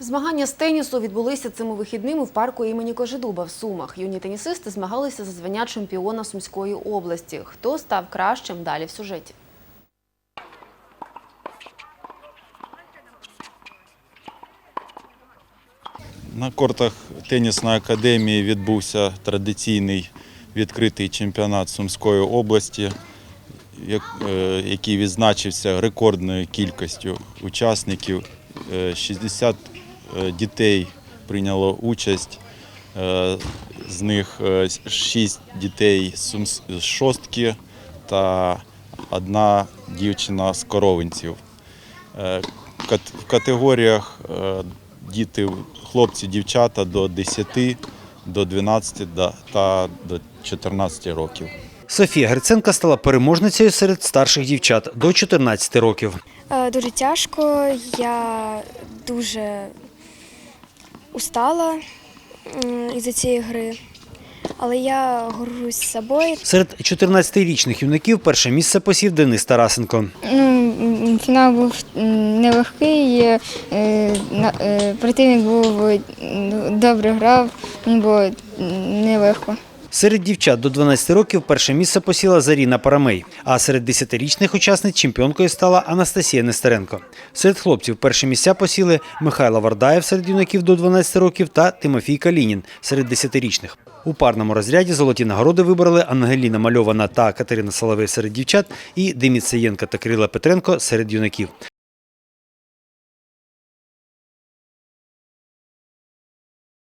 Змагання з тенісу відбулися цими вихідними в парку імені Кожедуба в Сумах. Юні тенісисти змагалися за звання чемпіона Сумської області. Хто став кращим далі в сюжеті? На кортах тенісної академії відбувся традиційний відкритий чемпіонат Сумської області, е, який відзначився рекордною кількістю учасників. Е, 60 е, дітей прийняло участь, Е, з них 6 дітей з шостки та одна дівчина з коровинців. Е, В категоріях е, діти, хлопці, дівчата до 10, до 12 та до 14 років. Софія Гриценка стала переможницею серед старших дівчат до 14 років. Е, Дуже тяжко, я дуже устала із-за цієї гри, але я горжусь собою. Серед 14-річних юнаків перше місце посів Денис Тарасенко. Ну, фінал був нелегкий. е, е, Противник був е, добре грав, було нелегко. Серед дівчат до 12 років перше місце посіла Заріна Парамей, а серед 10-річних учасниць чемпіонкою стала Анастасія Нестеренко. Серед хлопців перші місця посіли Михайло Вардаєв серед юнаків до 12 років та Тимофій Калінін серед 10-річних. У парному розряді золоті нагороди вибрали Ангеліна Мальована та Катерина Соловей серед дівчат і Деміт Саєнко та Кирила Петренко серед юнаків.